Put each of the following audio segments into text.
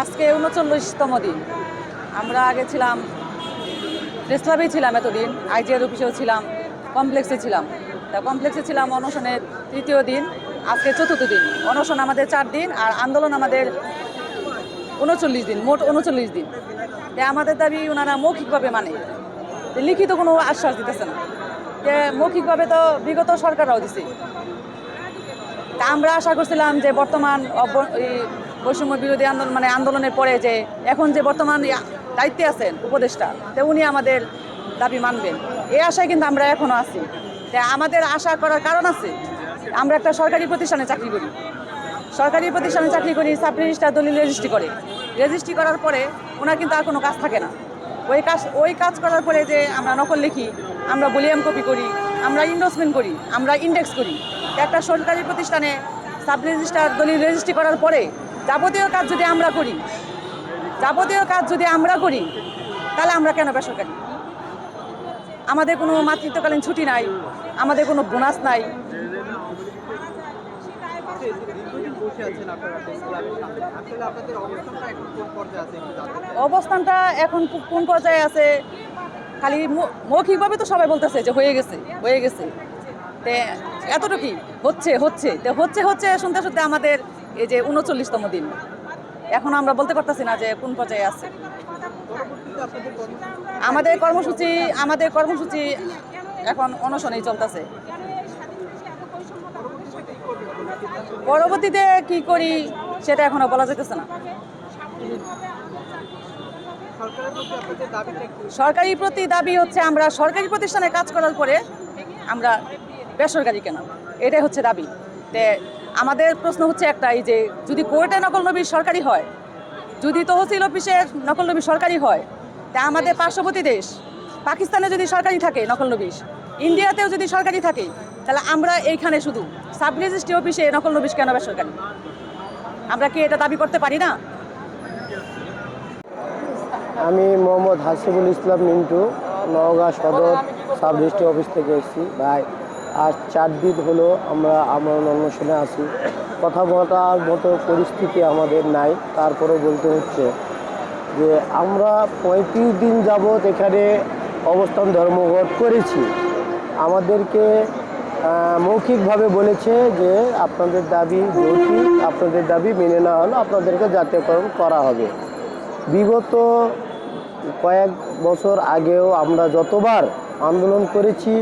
আজকে উনচল্লিশতম দিন। আমরা আগে ছিলাম প্রেস ক্লাবেই ছিলাম এতদিন আইজিআর অফিসেও ছিলাম কমপ্লেক্সে ছিলাম। তা কমপ্লেক্সে ছিলাম অনশনের তৃতীয় দিন, আজকে চতুর্থ দিন। অনশন আমাদের চার দিন আর আন্দোলন আমাদের উনচল্লিশ দিন, মোট উনচল্লিশ দিন। তা আমাদের দাবি ওনারা মৌখিকভাবে মানে। লিখিত কোনো আশ্বাস দিতেছে না। মৌখিকভাবে তো বিগত সরকাররাও দিছে। তা আমরা আশা করছিলাম যে বর্তমান বৈষম্য বিরোধী আন্দোলন মানে আন্দোলনের পরে যে এখন যে বর্তমান দায়িত্বে আছেন উপদেষ্টা, তো উনি আমাদের দাবি মানবেন। এই আশায় কিন্তু আমরা এখনও আছি। তা আমাদের আশা করার কারণ আছে, আমরা একটা সরকারি প্রতিষ্ঠানে চাকরি করি। সরকারি প্রতিষ্ঠানে চাকরি করি, সাব রেজিস্টার দলিল রেজিস্ট্রি করে। রেজিস্ট্রি করার পরে ওনার কিন্তু আর কোনো কাজ থাকে না। ওই কাজ ওই কাজ করার পরে যে আমরা নকল লিখি, আমরা ভলিউম কপি করি, আমরা ইন্ডোসমেন্ট করি, আমরা ইন্ডেক্স করি। একটা সরকারি প্রতিষ্ঠানে সাব রেজিস্টার দলিল রেজিস্ট্রি করার পরে যাবতীয় কাজ যদি আমরা করি, যাবতীয় কাজ যদি আমরা করি, তাহলে আমরা কেন বেসরকারি? আমাদের কোনো মাতৃত্বকালীন ছুটি নাই, আমাদের কোনো বোনাস নাই। অবস্থানটা এখন কোন পর্যায়ে আছে? খালি মৌখিকভাবে তো সবাই বলতেছে যে হয়ে গেছে হয়ে গেছে। তে এতটুকুই, হচ্ছে হচ্ছে। তো হচ্ছে হচ্ছে শুনতে শুনতে আমাদের এই যে উনচল্লিশতম দিন। এখন আমরা বলতে পারতেছি না যে কোন পর্যায়ে আছে। আমাদের কর্মসূচি আমাদের কর্মসূচি এখন অনশনেই চলতেছে। পরবর্তীতে কি করি সেটা এখনও বলা যেতেছে না। সরকারি প্রতি দাবি হচ্ছে আমরা সরকারি প্রতিষ্ঠানে কাজ করার পরে আমরা বেসরকারি কেন। এটাই হচ্ছে দাবি। আমাদের প্রশ্ন হচ্ছে একটাই যে, যদি কোর্টে নকল নবী সরকারি হয়, যদি তহসিল অফিসের নকল নবী সরকারি হয়, তা আমাদের পার্শ্ববর্তী দেশ, পাকিস্তানে যদি সরকারি থাকে নকল নবিশ ইন্ডিয়াতেও যদি সরকারি থাকে, তাহলে আমরা এইখানে শুধু সাব রেজিস্ট্রি অফিসে নকল নবিশ কেন বেসরকারি আমরা কি এটা দাবি করতে পারি না? আমি মোহাম্মদ হাসিবুল ইসলাম মিন্টু, নওগাঁ সদর সাব রেজিস্ট্রি অফিস থেকে এসেছি। ভাই আর চার দিন হলো আমরা আমার অন্বেষণে আছি। কথা বলার মতো পরিস্থিতি আমাদের নাই, তারপরেও বলতে হচ্ছে যে আমরা পঁয়ত্রিশ দিন যাবৎ এখানে অবস্থান ধর্মঘট করেছি। আমাদেরকে মৌখিকভাবে বলেছে যে আপনাদের দাবি যৌক্তিক, আপনাদের দাবি মেনে না হলো আপনাদেরকে জাতীয়করণ করা হবে। বিগত কয়েক বছর আগেও আমরা যতবার আন্দোলন করেছি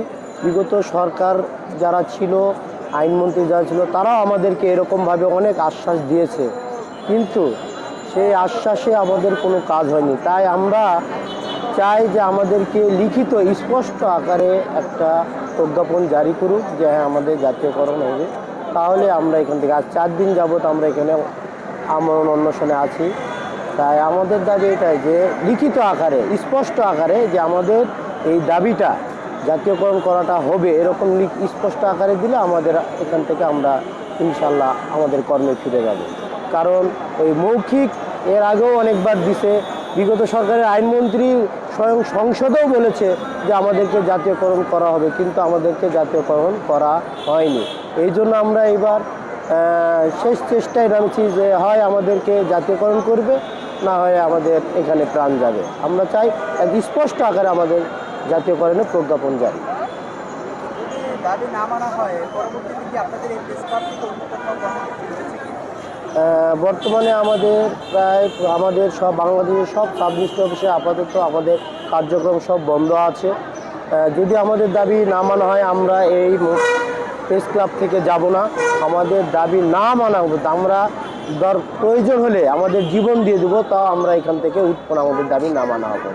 বিগত সরকার যারা ছিল, আইনমন্ত্রী যারা ছিল, তারাও আমাদেরকে এরকমভাবে অনেক আশ্বাস দিয়েছে। কিন্তু সেই আশ্বাসে আমাদের কোনো কাজ হয়নি। তাই আমরা চাই যে আমাদেরকে লিখিত, স্পষ্ট আকারে একটা প্রজ্ঞাপন জারি করুক যে হ্যাঁ আমাদের জাতীয়করণ হবে। তাহলে আমরা এখান থেকে, আজ চার দিন যাবত আমরা এখানে আমরণ অন্বেষণে আছি। তাই আমাদের দাবি এটাই যে, লিখিত আকারে, স্পষ্ট আকারে যে আমাদের এই দাবিটা জাতীয়করণ করাটা হবে, এরকম লিখ- স্পষ্ট আকারে দিলে আমাদের, এখান থেকে আমরা ইনশাল্লাহ আমাদের কর্মে ফিরে যাব। কারণ ওই মৌখিক এর আগেও অনেকবার দিছে, বিগত সরকারের আইনমন্ত্রী স্বয়ং সংসদেও বলেছে যে আমাদেরকে জাতীয়করণ করা হবে, কিন্তু আমাদেরকে জাতীয়করণ করা হয়নি। এই জন্য আমরা এবার শেষ চেষ্টায় নামছি যে হয় আমাদেরকে জাতীয়করণ করবে, না হয় আমাদের এখানে প্রাণ যাবে। আমরা চাই এক স্পষ্ট আকারে আমাদের জাতীয়করণের প্রজ্ঞাপন জারি। বর্তমানে আমাদের প্রায় আমাদের সব বাংলাদেশের সব সাব ডিস্ট্রিক্ট অফিসে আপাতত আমাদের কার্যক্রম সব বন্ধ আছে। যদি আমাদের দাবি না মানা হয় আমরা এই প্রেস ক্লাব থেকে যাব না। আমাদের দাবি না মানা হবে আমরা দর প্রয়োজন হলে আমাদের জীবন দিয়ে দেবো তাও আমরা এখান থেকে উৎপন্ন আমাদের দাবি না মানা হবে